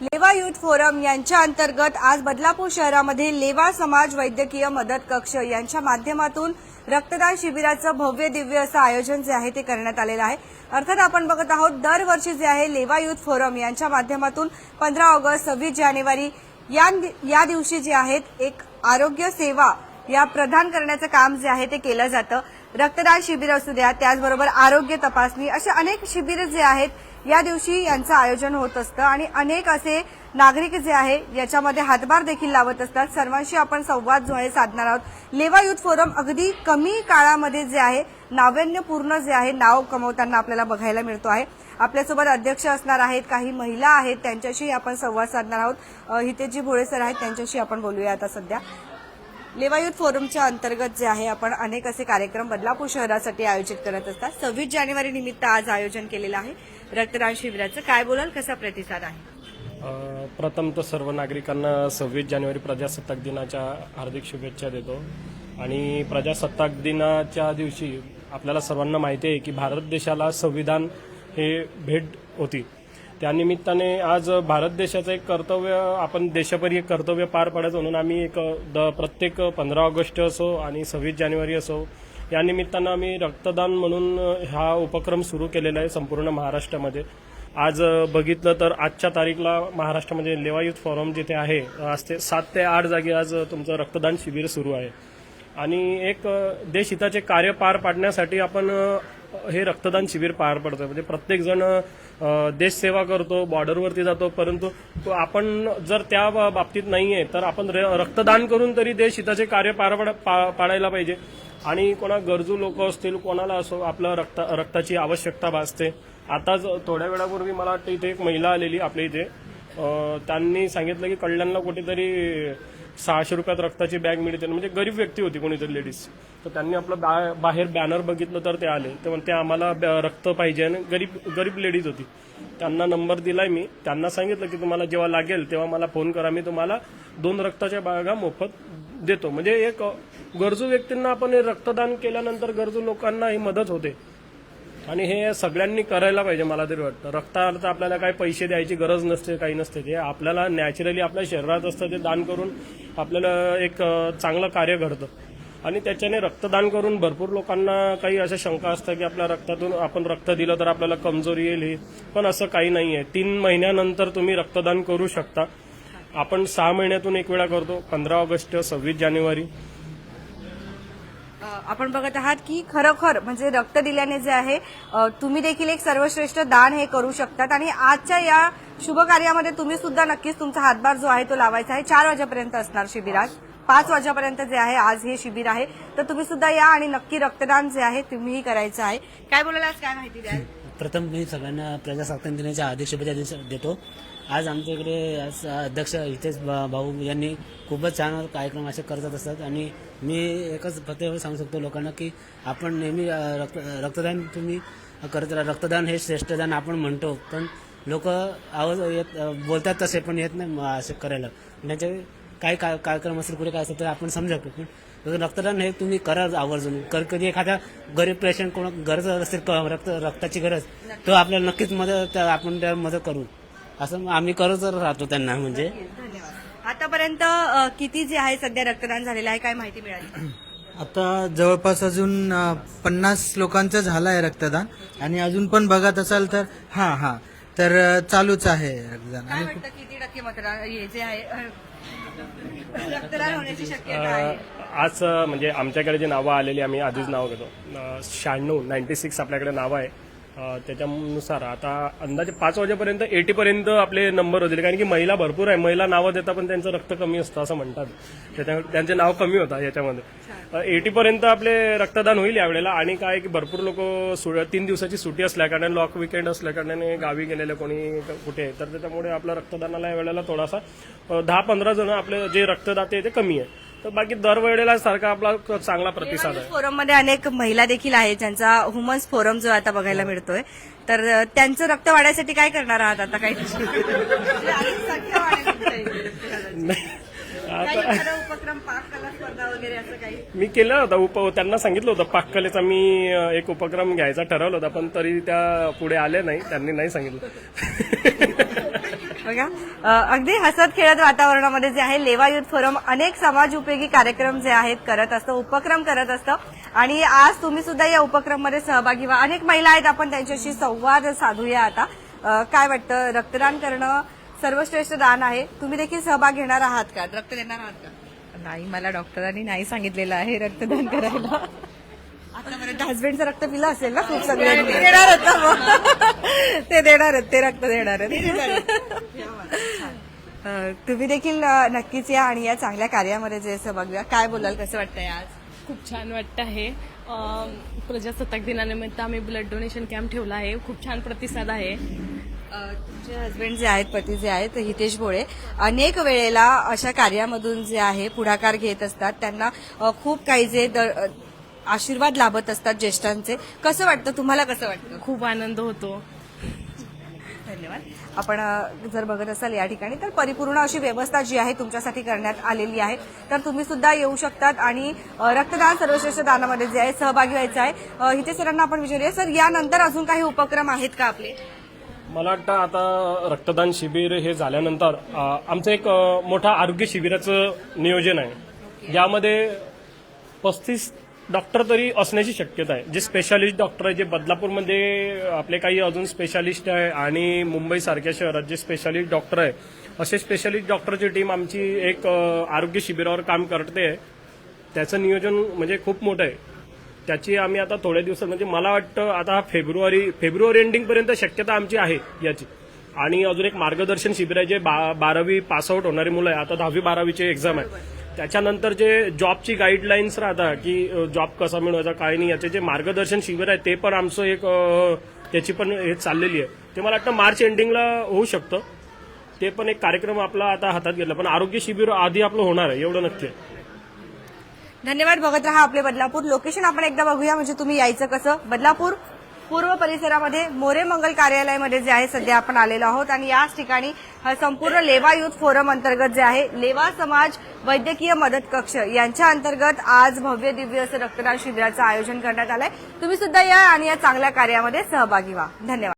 लेवा youth forum यांच्या अंतर्गत आज बदलापूर शहरामध्ये लेवा समाज वैद्यकीय मदत कक्ष यांच्या माध्यमातून रक्तदान शिबिराचं भव्य दिव्य असं आयोजन जे आहे ते करण्यात आलेलं आहे. अर्थात आपण बघत आहोत दरवर्षी जे आहे लेवा युथ फोरम यांच्या माध्यमातून पंधरा ऑगस्ट सव्वीस जानेवारी या या दिवशी जे आहेत एक आरोग्य सेवा या प्रदान करण्याचं काम जे आहे ते केलं जातं. रक्तदान शिबिर असू द्या त्याचबरोबर आरोग्य तपासणी असे अनेक शिबिर जे आहेत या दिवशी यांचं आयोजन होत असतं आणि अनेक असे नागरिक जे आहे याच्यामध्ये हातभार देखील लावत असतात. सर्वांशी आपण संवाद जो आहे साधणार आहोत. लेवा युथ फोरम अगदी कमी काळामध्ये जे आहे नाविन्यपूर्ण जे आहे नाव कमवताना आपल्याला बघायला मिळतो आहे. आपल्यासोबत अध्यक्ष असणार आहेत काही महिला आहेत त्यांच्याशी आपण संवाद साधणार आहोत. हितेजी भोळे सर आहेत त्यांच्याशी आपण बोलूया आता सध्या. लेवायूथ फोरमच्या अंतर्गत जे आहे आपण अनेक असे कार्यक्रम बदलापूर शहरासाठी आयोजित करत असतात. सव्वीस जानेवारी निमित्त आज आयोजन केलेलं आहे. रक्तदान शिबिराचं काय बोलाल? कसा प्रतिसाद आहे? प्रथम तर सर्व नागरिकांना सव्वीस जानेवारी प्रजासत्ताक दिनाच्या हार्दिक शुभेच्छा देतो. आणि प्रजासत्ताक दिनाच्या दिवशी आपल्याला सर्वांना माहिती आहे की भारत देशाला संविधान हे भेट होती. त्यानिमित्ताने आज भारत देशाचं एक कर्तव्य आपण देशभर एक कर्तव्य पार पाडायचं म्हणून आम्ही एक द प्रत्येक पंधरा ऑगस्ट असो आणि सव्वीस जानेवारी असो या निमित्तानं आम्ही रक्तदान म्हणून हा उपक्रम सुरू केलेला आहे संपूर्ण महाराष्ट्रामध्ये. आज बघितलं तर आजच्या तारीखला महाराष्ट्रामध्ये लेवा युथ फॉरम जिथे आहे आज ते सात ते आठ जागी आज तुमचं रक्तदान शिबिर सुरू आहे. आणि एक देशहिताचे कार्य पार पाडण्यासाठी आपण हे रक्तदान शिबिर पार पडतोय. म्हणजे प्रत्येक जण देशसेवा करतो बॉर्डरवरती जातो परंतु आपण जर त्या बा- बाबतीत नाहीये तर आपण र- रक्तदान करून तरी देशहिताचे कार्य पार पा- पाडायला पाहिजे. आणि कोणा गरजू लोक असतील कोणाला असो आपलं रक्त रक्ताची आवश्यकता भासते. आताच थोड्या वेळापूर्वी मला वाटतं इथे एक महिला आलेली आपल्या इथे. त्यांनी सांगितलं की कल्याणला कुठेतरी सहाशे रुपयात रक्ताची बॅग मिळते. म्हणजे गरीब व्यक्ती होती कोणीतरी लेडीज तर त्यांनी आपलं बा- बाहेर बॅनर बघितलं तर ते आले. ते म्हणते आम्हाला ब- रक्त पाहिजे. आणि गरीब गरीब लेडीज होती. त्यांना नंबर दिलाय मी. त्यांना सांगितलं की तुम्हाला जेव्हा लागेल तेव्हा मला फोन करा. मी तुम्हाला दोन रक्ताच्या बागा मोफत देतो. म्हणजे एक गरजू व्यक्तींना आपण रक्तदान केल्यानंतर गरजू लोकांना ही मदत होते. आणि हे सगळ्यांनी करायला पाहिजे मला तरी वाटतं. रक्ताला तर आपल्याला काही पैसे द्यायची गरज नसते काही नसते. ते आपल्याला नॅचरली आपल्या शरीरात असतं ते दान करून आपल्याला एक चांगलं कार्य घडतं. आणि त्याच्याने रक्तदान करून भरपूर लोकांना काही अशा शंका असतात की आपल्या रक्तातून आपण रक्त दिलं तर आपल्याला कमजोरी येईल हे. पण असं काही नाही आहे तीन महिन्यानंतर तुम्ही रक्तदान करू शकता. आपण सहा महिन्यातून एक वेळा करतो. पंधरा ऑगस्ट सव्वीस जानेवारी. आपण बघत आहात की खरोखर म्हणजे रक्त दिल्याने जे आहे तुम्ही देखील एक सर्वश्रेष्ठ दान हे करू शकतात. आणि आजच्या या शुभ कार्यामध्ये तुम्ही सुद्धा नक्कीच तुमचा हातभार जो आहे तो लावायचा आहे. चार वाजेपर्यंत असणार शिबिरात. पाच वाजेपर्यंत जे आहे आज हे शिबिर आहे. तर तुम्ही सुद्धा या आणि नक्की रक्तदान जे आहे तुम्हीही करायचं आहे. काय बोलायला आज काय माहिती द्याल? प्रथम मी सगळ्यांना प्रजासत्ताक दिनाच्या हार्दिक शुभेच्छा दिस- देतो. आज आमच्या इकडे आज अध्यक्ष हितेश भा- भाऊ यांनी खूपच छान कार्यक्रम असे करत असतात आणि मी एकच फक्त एवढं सांगू शकतो लोकांना की आपण नेहमी अ, रक्त रक्तदान तुम्ही करत राहा. रक्तदान हे श्रेष्ठदान आपण म्हणतो पण लोक आवाज येत अ, बोलतात तसे पण येत नाही म, असे करायला. त्यांचे काही का- कार्यक्रम असेल कुठे काय असेल तर आपण समजू शकतो पण रक्तदान हे तुम्ही करा आवर्जून. कर कधी एखादा गरीब पेशंट कोण गरज असेल क- रक्त रक्ताची गरज तो आपल्याला नक्कीच मदत आपण त्या मदत करू. असं आम्ही करत राहतो त्यांना म्हणजे. धन्यवाद. आतापर्यंत किती जे आहे सध्या रक्तदान झालेलं आहे काय माहिती मिळाली? आता जवळपास अजून पन्नास लोकांचं झालं आहे रक्तदान. आणि अजून पण बघत असाल तर हां हां. तर चालूच आहे रक्तदान. आणि किती टक्के मतदान हे जे आहे रक्तदान होण्याची शक्यता आहे? आज म्हणजे आमच्याकडे जे नावं आलेली आम्ही आधीच नाव घेतो. शहाण्णव नाईन्टी सिक्स आपल्याकडे नावं आहे. त्याच्यानुसार आता अंदाजे पाच वाजेपर्यंत एटी पर्यंत आपले नंबर होतील. कारण की महिला भरपूर आहे. महिला नावं देतात पण त्यांचं रक्त कमी असतं असं म्हणतात. त्यांचे नाव कमी होतात याच्यामध्ये. एटी पर्यंत आपले रक्तदान होईल यावेळेला. आणि काय की भरपूर लोक तीन दिवसाची सुट्टी असल्या कारणाने लॉक विकेंड असल्या कारणाने गावी गेलेले कोणी कुठे तर त्याच्यामुळे आपल्या रक्तदानाला यावेळेला थोडासा दहा पंधरा जण आपले जे रक्तदाते आहे ते कमी आहे. तर बाकी दरवेळेला सारखा आपला चांगला प्रतिसाद आहे. फोरममध्ये अनेक महिला देखील आहेत ज्यांचा ह्युमन्स फोरम जो आता बघायला मिळतोय. तर त्यांचं रक्त वाढायसाठी काय करणार आहात आता काही? उपक्रम पाक कला स्पर्धा वगैरे असं काही? मी केलं होतं उप त्यांना सांगितलं होतं पाककलेचा मी एक उपक्रम घ्यायचा ठरवलं होता पण तरी त्या पुढे आले नाही त्यांनी नाही सांगितलं. बघा. अगदी हसत खेळत वातावरणामध्ये जे आहे लेवा युथ फोरम अनेक समाज उपयोगी कार्यक्रम जे आहेत करत असतं उपक्रम करत असतं. आणि आज तुम्ही सुद्धा या उपक्रममध्ये सहभागी व्हा. अनेक महिला आहेत आपण त्यांच्याशी संवाद साधूया आता. काय वाटतं? रक्तदान करणं सर्वश्रेष्ठ दान आहे. तुम्ही देखील सहभाग घेणार आहात का? रक्त देणार आहात का? नाही मला डॉक्टरांनी नाही सांगितलेलं आहे रक्तदान करायला. आतापर्यंत हस्बंडचं रक्त पिलं असेल ना खूप सगळ्यांनी देणार आहेत ना मग. ते देणार आहेत ते रक्त देणार आहेत. तुम्ही देखील नक्कीच या आणि या चांगल्या कार्यामध्ये जे सहभाग घ्या काय बोलाल कसं वाटतंय आज? खूप छान वाटतं आहे. प्रजासत्ताक दिनानिमित्त आम्ही ब्लड डोनेशन कॅम्प ठेवला आहे. खूप छान प्रतिसाद आहे. तुमचे हस्बंड जे आहेत पती जे आहेत हितेश भोळे अनेक वेळेला अशा कार्यामधून जे आहे पुढाकार घेत असतात. त्यांना खूप काही जे आशीर्वाद लाभत असतात ज्येष्ठांचे. कसं वाटतं? तुम्हाला कसं वाटतं? खूप आनंद होतो. धन्यवाद. आपण जर बघत असाल या ठिकाणी तर परिपूर्ण अशी व्यवस्था जी आहे तुमच्यासाठी करण्यात आलेली आहे. तर तुम्ही सुद्धा येऊ शकतात आणि रक्तदान सर्वश्रेष्ठ दानामध्ये जे आहे सहभागी व्हायचं आहे. हिते सरांना आपण विचारूया सर यानंतर अजून काही उपक्रम आहेत का आपले? मला वाटतं आता रक्तदान शिबिर हे झाल्यानंतर आमचं एक मोठं आरोग्य शिबिराचं नियोजन आहे. यामध्ये पस्तीस डॉक्टर तरी असण्याची शक्यता आहे. जे स्पेशालिस्ट डॉक्टर आहे जे बदलापूरमध्ये आपले काही अजून स्पेशालिस्ट आहे आणि मुंबईसारख्या शहरात जे स्पेशालिस्ट डॉक्टर आहे असे स्पेशालिस्ट डॉक्टरची टीम आमची एक आरोग्य शिबिरावर काम करते. त्याचं नियोजन म्हणजे खूप मोठं आहे. त्याची आम्ही आता थोड्या दिवसात म्हणजे मला वाटतं आता हा फेब्रुवारी फेब्रुवारी एंडिंगपर्यंत शक्यता आमची आहे याची. आणि अजून एक मार्गदर्शन शिबिर आहे जे बा- बारावी पासआउट होणारी मुलं आहे. आता दहावी बारावीची एक्झाम आहे. त्याच्यानंतर जे जॉबची गाईडलाईन्स राहतात की जॉब कसा मिळवायचा काय नाही याचे जे मार्गदर्शन शिबिर आहे ते पण आमचं एक त्याची पण हे चाललेली आहे. ते मला वाटतं मार्च एंडिंगला होऊ शकतं. ते पण एक कार्यक्रम आपला आता हातात घेतला पण आरोग्य शिबिर आधी आपलं होणार आहे एवढं नक्की आहे. धन्यवाद बघत राहा आपले बदलापूर. लोकेशन आपण एकदा बघूया म्हणजे तुम्ही यायचं कसं? बदलापूर पूर्व परिसरामध्ये मोरे मंगल कार्यालयामध्ये जे आहे सध्या आपण आलेलो आहोत. आणि याच ठिकाणी संपूर्ण लेवा युथ फोरम अंतर्गत जे आहे लेवा समाज वैद्यकीय मदत कक्ष यांच्या अंतर्गत आज भव्य दिव्य असं रक्तदान शिबिराचं आयोजन करण्यात आलंय. तुम्ही सुद्धा या आणि या चांगल्या कार्यामध्ये सहभागी व्हा. धन्यवाद.